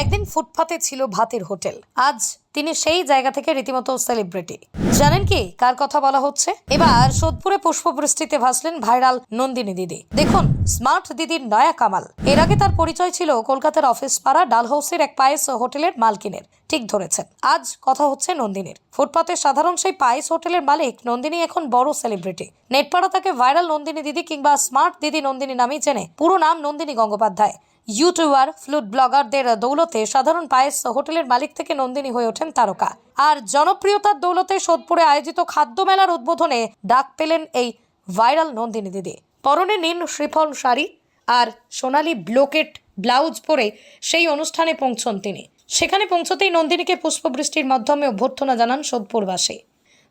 একদিন ফুটপাতে ছিল ভাতের হোটেল। আজ তিনি সেই জায়গা থেকে রীতিমতো সেলিব্রিটি। জানেন কি কার কথা বলা হচ্ছে? এবার সোদপুরে পুষ্পবৃষ্টিতে ভাসলেন ভাইরাল নন্দিনী দিদি। দেখুন, স্মার্ট দিদির নয়া কামাল। এর আগে তার পরিচয় ছিল কলকাতার অফিস পাড়া ডালহাউসের এক পায়েস হোটেলের মালকিনের। ঠিক ধরেছেন। আজ কথা হচ্ছে নন্দিনীর। ফুটপাতে সাধারণ সেই পায়েস হোটেলের মালিক নন্দিনী এখন বড় সেলিব্রিটি। নেটপাড়া তাকে ভাইরাল নন্দিনী দিদি কিংবা স্মার্ট দিদি নন্দিনী নামেই চেনে। পুরো নাম নন্দিনী গঙ্গোপাধ্যায়। ইউটিউবার ফ্লুড ব্লগারদের দৌলতে সাধারণ পায়েস হোটেলের মালিক থেকে নন্দিনী হয়ে ওঠেন তারকা। আর জনপ্রিয়তার দৌলতে সোদপুরে আয়োজিত খাদ্য মেলার উদ্বোধনে ডাক পেলেন এই ভাইরাল নন্দিনী দিদি। পরনে নীল শ্রীফল শাড়ি আর সোনালি ব্লোকেট ব্লাউজ পরে সেই অনুষ্ঠানে পৌঁছন তিনি। সেখানে পৌঁছতেই নন্দিনীকে পুষ্পবৃষ্টির মাধ্যমে অভ্যর্থনা জানান সোদপুরবাসী।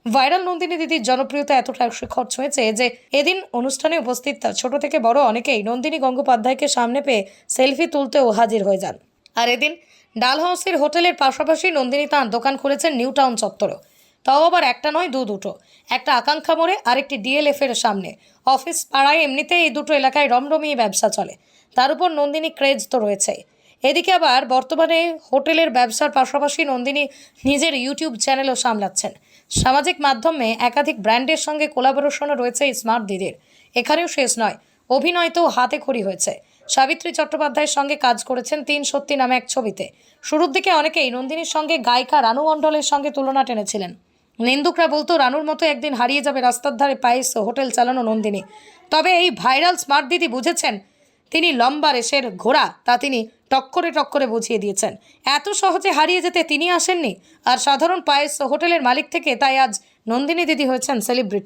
ভাইরাল নন্দিনী দিদির জনপ্রিয়তা এতটা শিখর ছুঁয়েছে যে এদিন অনুষ্ঠানে উপস্থিত ছোট থেকে বড় অনেকেই নন্দিনী গঙ্গোপাধ্যায়কে সামনে পেয়ে সেলফি তুলতেও হাজির হয়ে যান। আর এদিন ডালহাউসের হোটেলের পাশাপাশি নন্দিনী তাঁর দোকান খুলেছেন নিউ টাউন চত্বরও। তাও আবার একটা নয়, দু দুটো। একটা আকাঙ্ক্ষা মোড়ে, আরেকটি ডিএলএফ এর সামনে। অফিস পাড়ায় এমনিতেই এই দুটো এলাকায় রমরমিয়ে ব্যবসা চলে। তার উপর নন্দিনী ক্রেজ তো রয়েছে এদিকে আবার বর্তমানে হোটেলের ব্যবসার পাশাপাশি নন্দিনী নিজের ইউটিউব চ্যানেলও সামলাচ্ছেন। সামাজিক মাধ্যমে একাধিক ব্র্যান্ডের সঙ্গে কোলাবোরেশনও রয়েছে স্মার্ট দিদির। এখানেও শেষ নয়, অভিনয়তেও হাতে খড়ি হয়েছে। সাবিত্রী চট্টোপাধ্যায়ের সঙ্গে কাজ করেছেন তিন সত্যি নামে এক ছবিতে। শুরুর দিকে অনেকেই নন্দিনীর সঙ্গে গায়িকা রানু মণ্ডলের সঙ্গে তুলনা টেনেছিলেন। নিন্দুকরা বলতো, রানুর মতো একদিন হারিয়ে যাবে রাস্তার ধারে পায়েস হোটেল চালানো নন্দিনী। তবে এই ভাইরাল স্মার্ট দিদি বুঝেছেন তিনি লম্বা রেসের ঘোড়া তা তিনি টক্করে টক্করে বুঝিয়ে দিয়েছেন। এত সহজে হারিয়ে যেতে তিনি আসেননি। আর সাধারণ পায়েস হোটেলের মালিক থেকে তাই আজ নন্দিনী দিদি হয়েছেন সেলিব্রিটি